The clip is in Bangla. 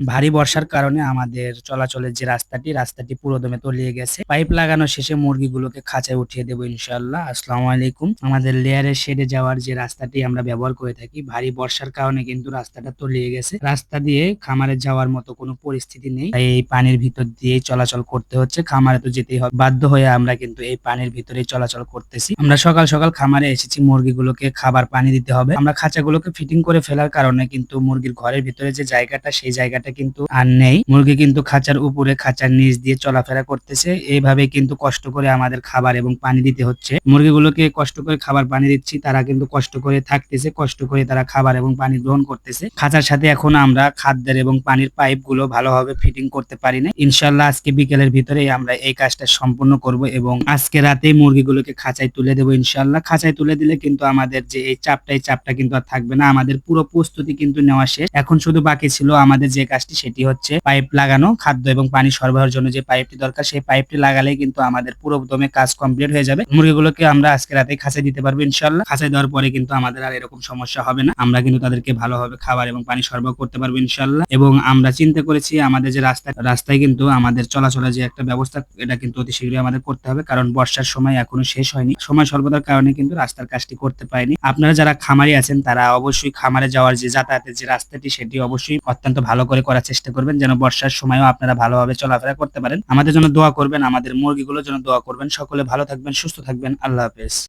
ভারী বর্ষার কারণে আমাদের চলাচলের যে রাস্তাটি রাস্তাটি পুরোদমে তলিয়ে গেছে। পাইপ লাগানো শেষে মুরগিগুলোকে খাঁচায় উঠিয়ে দেবো ইনশাল্লাহ আসসালামু আলাইকুম। আমাদের লেয়ারের শেডে যাওয়ার যে রাস্তাটি আমরা ব্যবহার করে থাকি, ভারী বর্ষার কারণে কিন্তু রাস্তাটা তলিয়ে গেছে। রাস্তা দিয়ে খামারে যাওয়ার মতো কোনো পরিস্থিতি নেই। তাই এই পানির ভিতর দিয়ে চলাচল করতে হচ্ছে। খামারে তো যেতেই হবে। বাধ্য হয়ে আমরা কিন্তু এই পানির ভিতরে চলাচল করতেছি। আমরা সকাল সকাল খামারে এসেছি। মুরগিগুলোকে খাবার পানি দিতে হবে। আমরা খাঁচাগুলোকে ফিটিং করে ফেলার কারণে কিন্তু মুরগির ঘরের ভিতরে যে জায়গাটা, সেই জায়গাটা কিন্তু আর নেই। মুরগি কিন্তু খাঁচার উপরে খাঁচার নিচ দিয়ে চলাফেরা করতেছে। এইভাবে কিন্তু কষ্ট করে আমাদের খাবার এবং পানি দিতে হচ্ছে। মুরগিগুলোকে কষ্ট করে খাবার পানি দিচ্ছি, তারা কিন্তু কষ্ট করে থাকতেছে, কষ্ট করে তারা খাবার এবং পানি গ্রহণ করতেছে। খাঁচার সাথে এখন আমরা খাদ্যের এবং পানির পাইপগুলো ভালোভাবে ফিটিং করতে পারি না ইনশাল্লাহ আজকে বিকেলের ভিতরে আমরা এই কাজটা সম্পূর্ণ করব এবং আজকে রাতেই মুরগিগুলোকে খাঁচায় তুলে দেবো ইনশাল্লাহ। খাঁচায় তুলে দিলে কিন্তু আমাদের যে এই চাপটা এই চাপটা কিন্তু আর থাকবে না। আমাদের পুরো প্রস্তুতি কিন্তু নেওয়া শেষ। এখন শুধু বাকি ছিল আমাদের যে কাজটি সেটি হচ্ছে পাইপ লাগানো, খাদ্য এবং পানি সরবরাহের জন্য যে পাইপটি দরকার, সেই পাইপটি লাগালেই কিন্তু আমাদের পুরো দমে কাজ কমপ্লিট হয়ে যাবে। মুরগিগুলোকে আমরা আজকে রাতে খাঁচায় দিতে পারব ইনশাল্লাহ খাঁচায় দেওয়ার পরে কিন্তু আমাদের আর এরকম সমস্যা হবে না। আমরা কিন্তু তাদেরকে ভালোভাবে খাবার এবং পানি সরবরাহ করতে পারব ইনশাল্লাহ এবং আমরা চিন্তা করেছি আমাদের যে রাস্তা, রাস্তায় কিন্তু আমাদের চলাচলের যে একটা ব্যবস্থা, এটা কিন্তু অতি শীঘ্রই আমাদের করতে হবে। কারণ বর্ষার সময় এখনও শেষ হয়নি। সময় স্বল্পতার কারণে কিন্তু রাস্তার কাজটি করতে পারেনি। আপনারা যারা খামারি আছেন, তারা অবশ্যই খামারে যাওয়ার যে যাতায়াতের যে রাস্তাটি, সেটি অবশ্যই অত্যন্ত ভালো করে করার চেষ্টা করবেন, যেন বর্ষার সময়ও আপনারা ভালোভাবে চলাফেরা করতে পারেন। আমাদের জন্য দোয়া করবেন, আমাদের মুরগিগুলোর জন্য দোয়া করবেন। সকলে ভালো থাকবেন, সুস্থ থাকবেন। আল্লাহ হাফেজ।